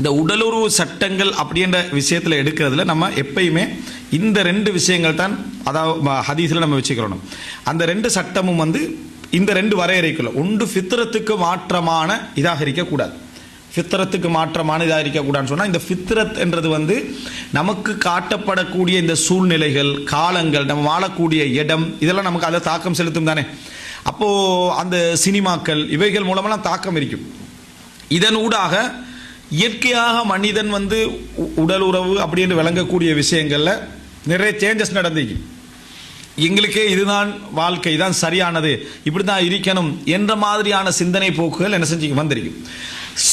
இந்த உடலுறவு சட்டங்கள் அப்படின்ற விஷயத்தில் எடுக்கிறதுல நம்ம எப்பயுமே இந்த ரெண்டு விஷயங்கள் தான் அதாவது ஹதீஸில் நம்ம வச்சுக்கிறோம். அந்த ரெண்டு சட்டமும் வந்து இந்த ரெண்டு வரையறைக்குள்ள ஒன்று ஃபித்ரத்துக்கு மாற்றமான இதாக இருக்கக்கூடாது. ஃபித்ரத்துக்கு மாற்றமான இதாக இருக்கக்கூடாதுன்னு சொன்னால் இந்த ஃபித்ரத் என்றது வந்து நமக்கு காட்டப்படக்கூடிய இந்த சூழ்நிலைகள் காலங்கள் நம்ம வாழக்கூடிய இடம் இதெல்லாம் நமக்கு அதில் தாக்கம் செலுத்தும் தானே. அப்போது அந்த சினிமாக்கள் இவைகள் மூலமெல்லாம் தாக்கம் இருக்கும். இதனூடாக இயற்கையாக மனிதன் வந்து உடல் உறவு அப்படின்னு விளங்கக்கூடிய விஷயங்களில் நிறைய சேஞ்சஸ் நடந்துச்சு எங்களுக்கே இதுதான் வாழ்க்கை தான் சரியானது. இப்படி தான் இருக்கணும் என்ற மாதிரியான சிந்தனை போக்குகள் என்ன செஞ்சு வந்திருக்கும்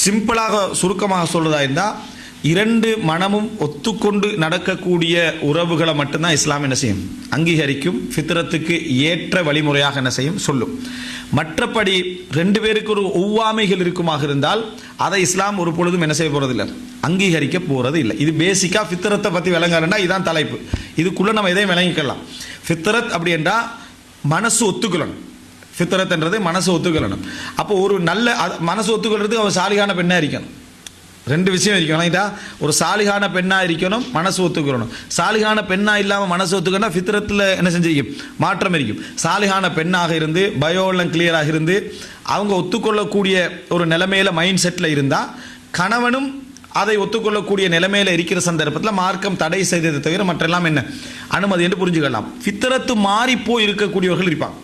சிம்பிளாக சுருக்கமாக சொல்றதா இருந்தால் இரண்டு மனமும் ஒத்துக்கொண்டு நடக்கக்கூடிய உறவுகளை மட்டும்தான் இஸ்லாம் என்ன செய்யும்? அங்கீகரிக்கும். ஃபித்ரத்துக்கு ஏற்ற வழிமுறையாக என்ன செய்யும்? சொல்லும். மற்றபடி ரெண்டு பேருக்கு ஒரு ஒவ்வாமைகள் இருக்குமாக இருந்தால் அதை இஸ்லாம் ஒரு பொழுதும் என்ன செய்ய போறதில்லை. அங்கீகரிக்க போகிறது இல்லை. இது பேசிக்காக ஃபித்ரத்தை பற்றி விளங்கலன்னா இதுதான் தலைப்பு. இதுக்குள்ளே நம்ம எதையும் விளங்கிக்கலாம். ஃபித்ரத் அப்படி என்றால் மனசு ஒத்துக்கொள்ளணும். ஃபித்ரத்ன்றது மனசு ஒத்துக்கொள்ளணும். அப்போ ஒரு நல்ல மனசு ஒத்துக்கொள்றதுக்கு அவன் சாலிகான பெண்ணாக இருக்கணும். ரெண்டு விஷயம் இருக்கணும். ரைட்டா ஒரு சாலிகான பெண்ணாக இருக்கணும் மனசு ஒத்துக்கணும். சாலிகான பெண்ணாக இல்லாமல் மனசு ஒத்துக்கணும் ஃபித்திரத்தில் என்ன செஞ்சிருக்கும்? மாற்றம் இருக்கும். சாலிகான பெண்ணாக இருந்து பயோலாம் கிளியராக இருந்து அவங்க ஒத்துக்கொள்ளக்கூடிய ஒரு நிலைமையில மைண்ட் செட்டில் இருந்தால் கணவனும் அதை ஒத்துக்கொள்ளக்கூடிய நிலைமையில் இருக்கிற சந்தர்ப்பத்தில் மார்க்கம் தடை செய்ததை தவிர மற்றெல்லாம் என்ன? அனுமதி என்று புரிஞ்சுக்கலாம். ஃபித்திரத்து மாறிப்போய் இருக்கக்கூடியவர்கள் இருப்பாங்க.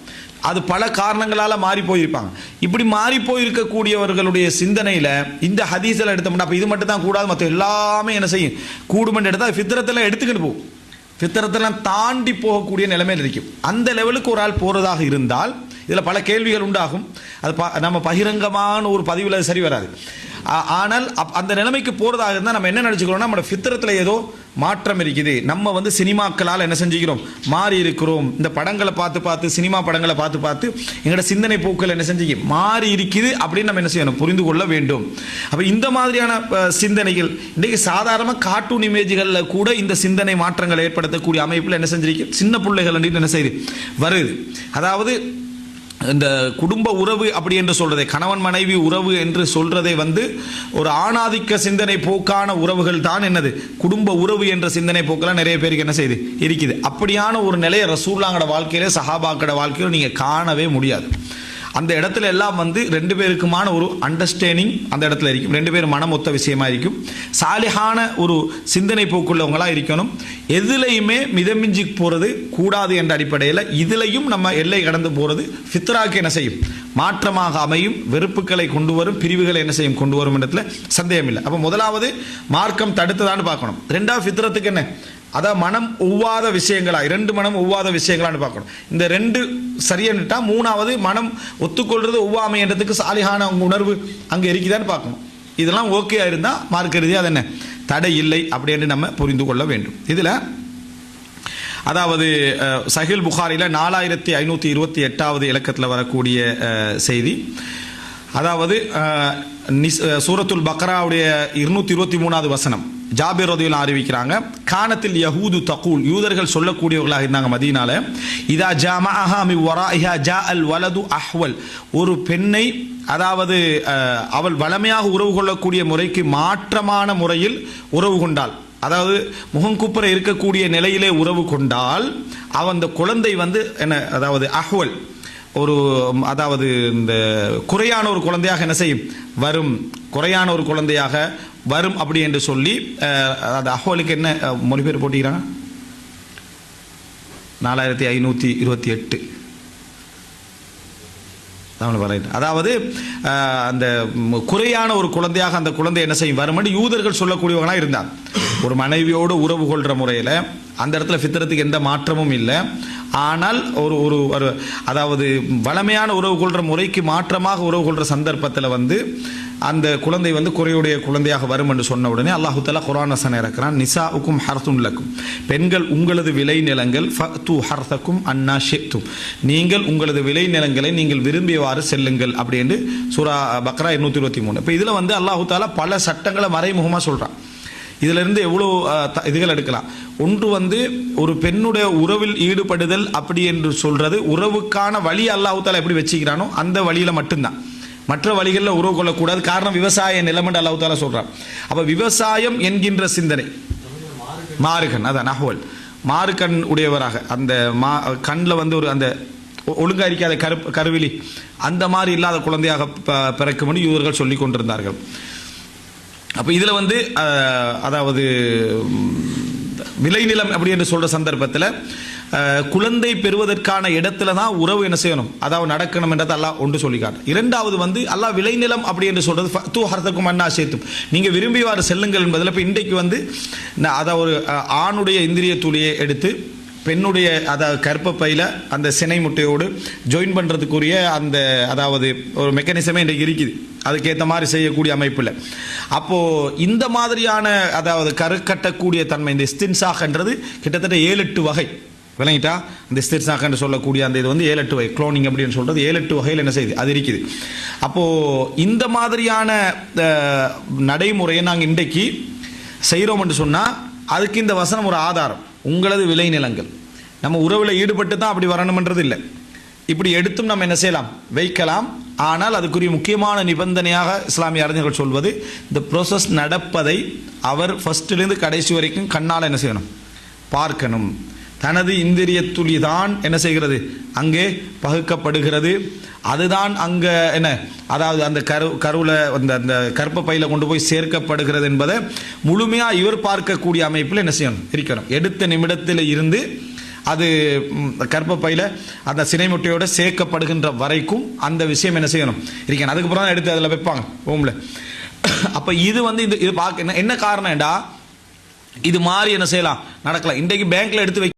அது பல காரணங்களால் மாறி போயிருப்பாங்க. இப்படி மாறி போயிருக்கக்கூடியவர்களுடைய சிந்தனையில் இந்த ஹதீஸில் எடுத்தோம்னா அப்போ இது மட்டும் தான் கூடாது மற்ற எல்லாமே என்ன செய்யும்? கூடுமென்று எடுத்தால் ஃபித்ரத்தில் எடுத்துக்கிட்டு போகும் ஃபித்திரத்தெல்லாம் தாண்டி போகக்கூடிய நிலைமையில் இருக்கும் அந்த லெவலுக்கு ஒரு ஆள் போகிறதாக இருந்தால் இதில் பல கேள்விகள் உண்டாகும். அது ப- நம்ம பகிரங்கமான ஒரு பதிவில் சரி வராது. ஆனால் அப்- அந்த நிலைமைக்கு போகிறதாக இருந்தால் நம்ம என்ன நினச்சிக்கிறோம்னா நம்ம சித்திரத்தில் ஏதோ மாற்றம் இருக்குது. நம்ம வந்து சினிமாக்களால் என்ன செஞ்சுக்கிறோம்? மாறி இருக்கிறோம். இந்த படங்களை பார்த்து பார்த்து சினிமா படங்களை பார்த்து பார்த்து எங்களோட சிந்தனை போக்கள் என்ன செஞ்சுக்கி மாறி இருக்குது அப்படின்னு நம்ம என்ன செய்யணும்? புரிந்து கொள்ள வேண்டும். அப்போ இந்த மாதிரியான சிந்தனைகள் இன்றைக்கு சாதாரணமாக கார்ட்டூன் இமேஜ்களில் கூட இந்த சிந்தனை மாற்றங்களை ஏற்படுத்தக்கூடிய அமைப்பில் என்ன செஞ்சிருக்கு? சின்ன பிள்ளைகள் அப்படின்னு என்ன செய்யுது? வருது. அதாவது இந்த குடும்ப உறவு அப்படி என்று சொல்றதை கணவன் மனைவி உறவு என்று சொல்றதை வந்து ஒரு ஆணாதிக்க சிந்தனை போக்கான உறவுகள் தான் என்னது? குடும்ப உறவு என்ற சிந்தனை போக்கெல்லாம் நிறைய பேருக்கு என்ன செய்யுது? இருக்குது. அப்படியான ஒரு நிலையை ரசூல்லாங்கட வாழ்க்கையிலே சஹாபாக்கட வாழ்க்கையில நீங்க காணவே முடியாது. அந்த இடத்துல எல்லாம் வந்து ரெண்டு பேருக்குமான ஒரு அண்டர்ஸ்டாண்டிங் அந்த இடத்துல இருக்கும். ரெண்டு பேரும் மனம் ஒத்த விஷயமா இருக்கும். சாலிகான ஒரு சிந்தனை போக்குள்ளவங்களா இருக்கணும். எதுலையுமே மிதமிஞ்சி போகிறது கூடாது என்ற அடிப்படையில் இதுலையும் நம்ம எல்லை கடந்து போகிறது ஃபித்ராக்கு என்ன செய்யும்? மாற்றமாக அமையும் வெறுப்புகளை கொண்டு வரும் பிரிவுகளை என்ன செய்யும்? கொண்டு வரும் இடத்துல சந்தேகம் இல்லை அப்போ முதலாவது மார்க்கம் தடுத்ததான்னு பார்க்கணும். ரெண்டாவது ஃபித்ரத்துக்கு என்ன? அதான் மனம் ஒவ்வாத விஷயங்களா இரண்டு மனம் ஒவ்வாத விஷயங்களான்னு பார்க்கணும். இந்த ரெண்டு சரியானுட்டா மூணாவது மனம் ஒத்துக்கொள்றது ஒவ்வாமைன்றதுக்கு சாலிகான உணர்வு அங்கே இருக்குதான்னு பார்க்கணும். இதெல்லாம் ஓகே இருந்தால் மார்க் எழுதி அது என்ன? தடை இல்லை அப்படின்னு நம்ம புரிந்து கொள்ள வேண்டும். இதில் அதாவது சஹில் புகாரில நாலாயிரத்தி ஐநூற்றி இருபத்தி எட்டாவது இலக்கத்தில் வரக்கூடிய செய்தி. அதாவது நிஸ்- சூரத்துல் பக்ராவுடைய இருநூற்றி இருபத்தி மூணாவது வசனம். ஜாபிர் ரதியுல்லா அறிவிக்கிறாங்க கானத்தில் யஹூது தகூல். யூதர்கள் சொல்லக்கூடியவர்களாக இருந்தாங்க மதீனால. இதா ஜாமஅஹா வரா இஹா ஜா அல் வலது அஹ்வல். ஒரு பெண்ணை அதாவது அவள் வளமையாக உறவு கொள்ளக்கூடிய முறைக்கு மாற்றமான முறையில் உறவு கொண்டாள். அதாவது முகங்குப்புற இருக்கக்கூடிய நிலையிலே உறவு கொண்டால் அவன் அந்த குழந்தை வந்து என்ன அதாவது அஹ்வல். ஒரு அதாவது இந்த குறையான ஒரு குழந்தையாக என்ன செய்யும்? வரும். குறையான ஒரு குழந்தையாக வரும் அப்படி என்று சொல்லி அஹ், அது என்ன மொழிபெயர் போட்டிக்கிறாங்க நாலாயிரத்தி ஐநூற்றி இருபத்தி எட்டு. அதாவது அந்த குறையான ஒரு குழந்தையாக அந்த குழந்தை என்ன செய்யும்? வரும் யூதர்கள் சொல்லக்கூடியவங்களாக இருந்தார் ஒரு மனைவியோடு உறவு கொள்கிற முறையில் அந்த இடத்துல ஃபித்ரத்துக்கு எந்த மாற்றமும் இல்லை. ஆனால் ஒரு ஒரு ஒரு அதாவது வளமையான உறவு கொள்கிற முறைக்கு மாற்றமாக உறவு கொள்கிற சந்தர்ப்பத்தில் வந்து அந்த குழந்தை வந்து குறையுடைய குழந்தையாக வரும் என்று சொன்ன உடனே அல்லாஹு தஆலா குர்ஆன் வசனம் இறக்குறான். நிசா உக்கும் ஹர்துன் லக்கும். பெண்கள் உங்களது விளை நிலங்கள் ஃபத்து ஹர்தக்கும் அன்னா ஷேத்தும் நீங்கள் உங்களது விளை நிலங்களை நீங்கள் விரும்பியவாறு செல்லுங்கள். அப்படி என்று சூரா பக்ரா இருநூத்தி இருபத்தி மூணு. இப்போ இதில் வந்து அல்லாஹு தாலா பல சட்டங்களை மறைமுகமாக சொல்கிறான் இதிலிருந்து எவ்வளோ த- இதுகள் எடுக்கலாம். ஒன்று வந்து ஒரு பெண்ணுடைய உறவில் ஈடுபடுதல் அப்படி என்று சொல்கிறது உறவுக்கான வழி அல்லாஹு தாலா எப்படி வச்சுக்கிறானோ அந்த வழியில் மட்டும்தான். மற்ற வழிகளில் உறவு கொள்ளக்கூடாது. காரணம் விவசாய நிலம் அல்லாஹ் தாலா சொல்றான். அப்ப விவசாயம் என்கின்ற சிந்தனை. மாறுகண் அதான் நகவல் மாறுகண் உடையவராக. அந்த மா கண்ணில் வந்து ஒரு அந்த ஒ- ஒழுங்கா இருக்காத கரு கருவிலி அந்த மாதிரி இல்லாத குழந்தையாக ப- பிறக்கும்னு இவர்கள் சொல்லி கொண்டிருந்தார்கள். அப்போ இதில் வந்து அதாவது விளைநிலம் அப்படி என்று சொல்கிற சந்தர்ப்பத்தில் குழந்தை பெறுவதற்கான இடத்துல தான் உறவு என்ன செய்யணும்? அதாவது நடக்கணும் என்றதை அல்லாஹ் ஒன்று சொல்லிக்காட்டு. இரண்டாவது வந்து அல்லாஹ் விளைநிலம் அப்படி என்று சொல்கிறது தூ ஹரத்துக்கும் அண்ணா சேர்த்தும் நீங்கள் விரும்பிவாறு செல்லுங்கள் என்பதில் இப்போ இன்றைக்கு வந்து நான் அதை ஒரு ஆணுடைய இந்திரிய துளியை எடுத்து பெண்ணுடைய அதாவது கற்பப்பையில் அந்த சினை முட்டையோடு ஜாயின் பண்ணுறதுக்குரிய அந்த அதாவது ஒரு மெக்கானிசமே இன்றைக்கு இருக்குது. அதுக்கேற்ற மாதிரி செய்யக்கூடிய அமைப்பில் அப்போது இந்த மாதிரியான அதாவது கருக்கட்டக்கூடிய தன்மை இந்த ஸ்தின்சாகன்றது கிட்டத்தட்ட ஏழு எட்டு வகை. விளங்கிட்டா? இந்த ஸ்திர்சாக் என்று சொல்லக்கூடிய அந்த இது வந்து ஏழு எட்டு வகை. குளோனிங் அப்படின்னு சொல்றது ஏழு எட்டு வகையில் என்ன செய்யுது? அது இருக்குது. அப்போது இந்த மாதிரியான நடைமுறையை நாங்கள் இன்றைக்கு செய்கிறோம் என்று சொன்னால் அதுக்கு இந்த வசனம் ஒரு ஆதாரம். உங்களது விளைநிலங்கள். நம்ம உறவில் ஈடுபட்டு தான் அப்படி வரணுமன்றது இல்லை இப்படி எடுத்தும் நம்ம என்ன செய்யலாம்? வைக்கலாம். ஆனால் அதுக்குரிய முக்கியமான நிபந்தனையாக இஸ்லாமிய அறிஞர்கள் சொல்வது இந்த ப்ரோசஸ் நடப்பதை அவர் ஃபஸ்ட்டுலேருந்து கடைசி வரைக்கும் கண்ணால் என்ன செய்யணும்? பார்க்கணும். தனது இந்திரிய துளி தான் என்ன செய்கிறது? அங்கே பகுக்கப்படுகிறது. அதுதான் அங்கே என்ன? அதாவது அந்த கரு கருவில் அந்த அந்த கர்ப்ப பையில் கொண்டு போய் சேர்க்கப்படுகிறது என்பதை முழுமையாக இவர் பார்க்கக்கூடிய அமைப்பில் என்ன செய்யணும்? இருக்கணும். எடுத்த நிமிடத்தில் இருந்து அது ம், அந்த சினை முட்டையோடு சேர்க்கப்படுகின்ற வரைக்கும் அந்த விஷயம் என்ன செய்யணும்? இருக்கணும். அதுக்கப்புறம் தான் எடுத்து அதில் வைப்பாங்க. ஓம்ல. அப்போ இது வந்து இந்த இது பார்க்க என்ன- என்ன காரணம்டா? இது மாதிரி என்ன செய்யலாம்? நடக்கலாம். இன்றைக்கு பேங்க்ல எடுத்து வை